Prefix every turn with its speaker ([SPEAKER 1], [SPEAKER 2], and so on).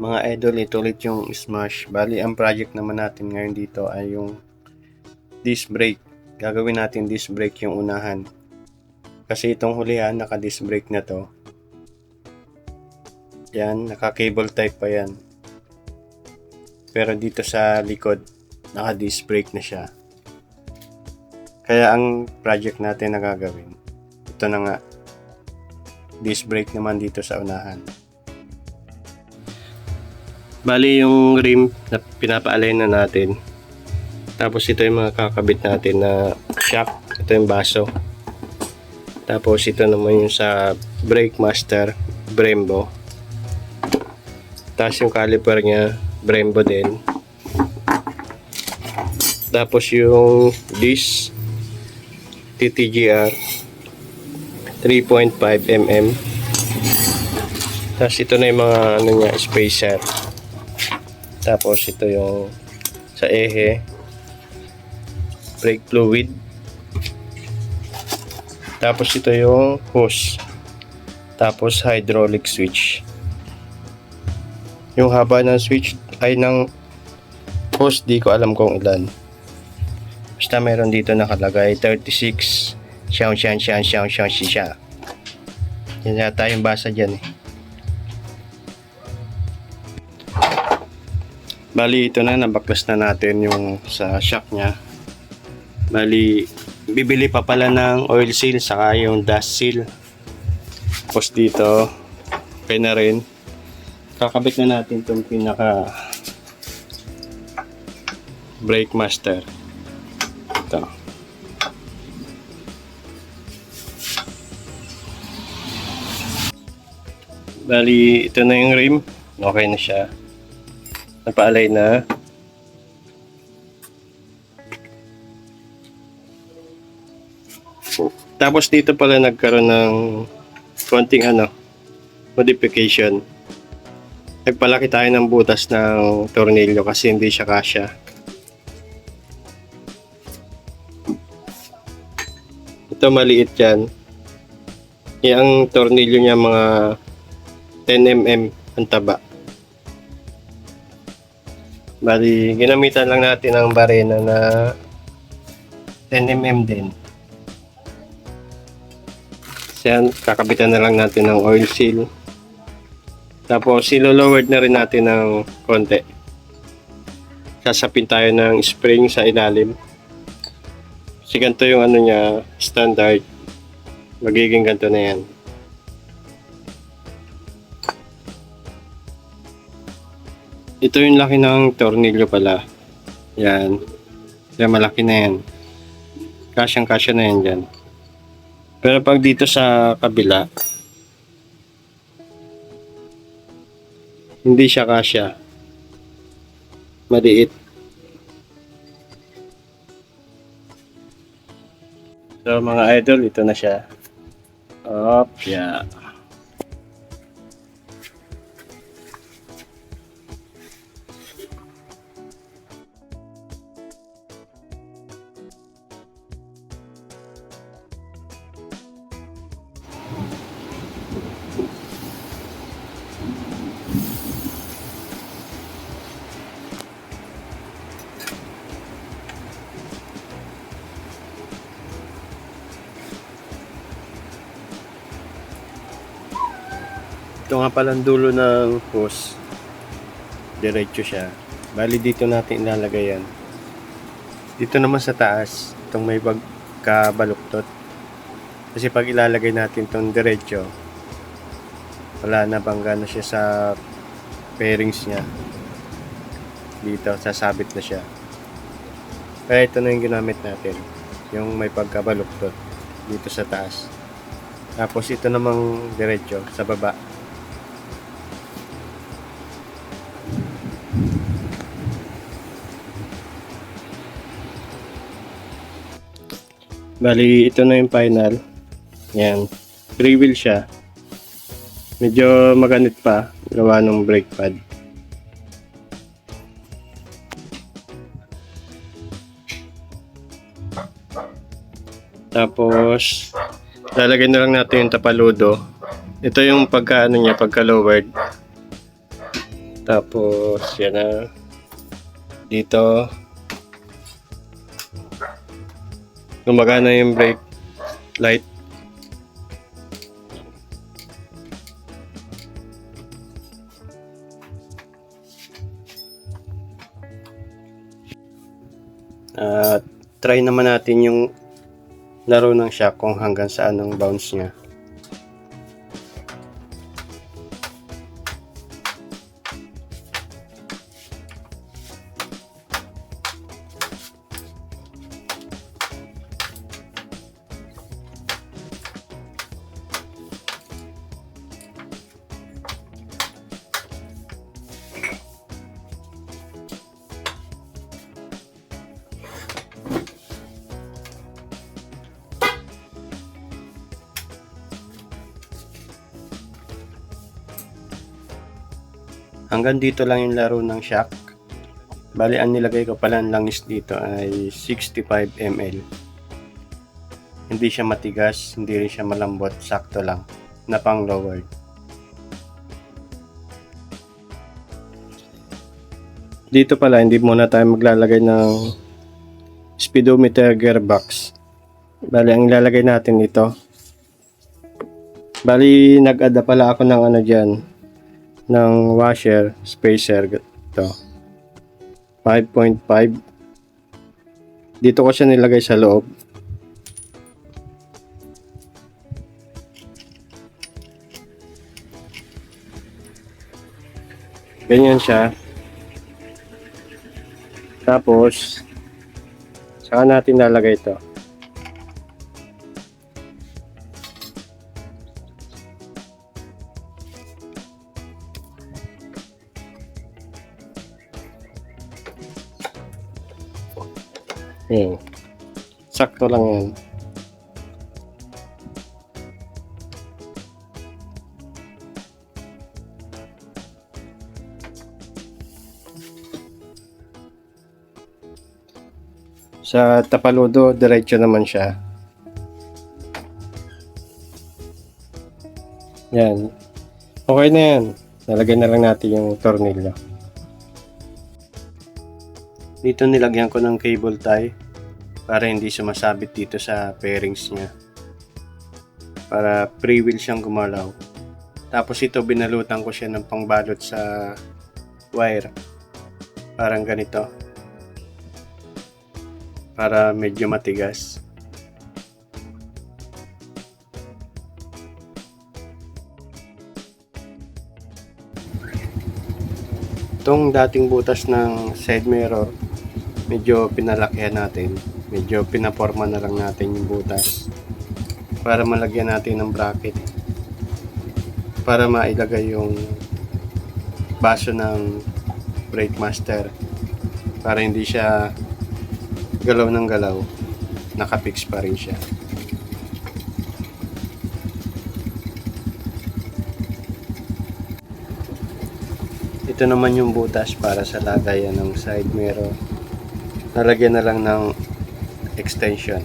[SPEAKER 1] Mga idol, ito ulit yung smash. Bali, ang project naman natin ngayon dito ay yung disc brake. Gagawin natin disc brake yung unahan. Kasi itong hulihan, naka disc brake na to. Yan, naka cable type pa yan. Pero dito sa likod, naka disc brake na siya. Kaya ang project natin na gagawin, ito na nga, disc brake naman dito sa unahan. Bali yung rim na pinapaalay na natin. Tapos ito yung mga kakabit natin na shock. Ito yung baso. Tapos ito naman yung sa brake master Brembo. Tapos yung caliper niya Brembo din. Tapos yung disc TTGR 3.5 mm. Tapos ito na yung mga ano niya, spacer. Tapos ito yung sa ehe. Brake fluid. Tapos ito yung hose. Tapos hydraulic switch. Yung haba ng switch ay ng hose di ko alam kung ilan. Basta meron dito nakalagay 36 siyang siyang siyang siyang siyang siya. Yan yata yung basa dyan eh. Bali, ito na, nabaklas na natin yung sa shock niya. Bali, bibili pa pala ng oil seal saka yung dust seal. Tapos dito, okay na rin. Kakabit na natin itong pinaka brake master. Ito. Bali, ito na yung rim. Okay na siya. Napaalay na. Tapos dito pala nagkaroon ng konting ano, modification. Nagpalaki tayo ng butas ng tornilyo kasi hindi siya kasya. Ito maliit yan. Yung tornilyo niya mga 10mm ang taba. Bali, ginamitan lang natin ang barena na 10mm din. Yan, kakabitan na lang natin ng oil seal. Tapos, silo-lowered na rin natin ng konti. Sasapin tayo ng spring sa ilalim. Kasi ganito yung ano niya, standard. Magiging ganito na yan. Ito yung laki ng tornilyo pala. Yan. Kaya malaki na yan. Kasyang kasya na yan dyan. Pero pag dito sa kabila, hindi siya kasya. Maliit. So mga idol, ito na siya. Op, yeah. Ito nga palang dulo ng hose. Diretso siya. Bali dito natin ilalagay yan. Dito naman sa taas, itong may pagkabaluktot. Kasi pag ilalagay natin itong diretso, wala na bangga na siya sa pairings niya. Dito, sasabit na siya. Kaya ito na yung ginamit natin. Yung may pagkabaluktot dito sa taas. Tapos ito namang diretso sa baba. Bali, ito na yung final. Yan. Free wheel siya. Medyo maganit pa. Gawa ng brake pad. Tapos, lalagay na lang natin yung tapaludo. Ito yung pagka niya, pagka lowered. Tapos, yan na. Dito. Gumagana yung brake light. At try naman natin yung laro ng shock kung hanggang saan ang bounce niya. Hanggang dito lang yung laro ng shock. Bali, ang nilagay ko pala ang langis dito ay 65 ml. Hindi siya matigas, hindi rin siya malambot, sakto lang, na pang lowered. Dito pala, hindi muna tayo maglalagay ng speedometer gearbox. Bali, ang ilalagay natin ito. Bali, nag-add pala ako ng ano dyan, ng washer spacer ito 5.5 dito ko siya nilagay sa loob. Ganyan siya. Tapos saka natin lalagay ito Ayan. Sakto lang yan. Sa tapaludo, diretso naman siya. Yan. Okay na yan. Nalagay na lang natin yung tornilyo. Dito nilagyan ko ng cable tie para hindi sumasabit dito sa pairings niya. Para free wheel siyang gumalaw. Tapos ito binalutan ko siya ng pangbalot sa wire. Parang ganito. Para medyo matigas. Itong dating butas ng side mirror, medyo pinalakihan natin. Medyo pinaporma na lang natin yung butas. Para malagyan natin ng bracket. Para mailagay yung baso ng brake master para hindi siya galaw ng galaw nakapix pa rin siya. Ito naman yung butas para sa lagayan ng side mirror nalagyan na lang ng extension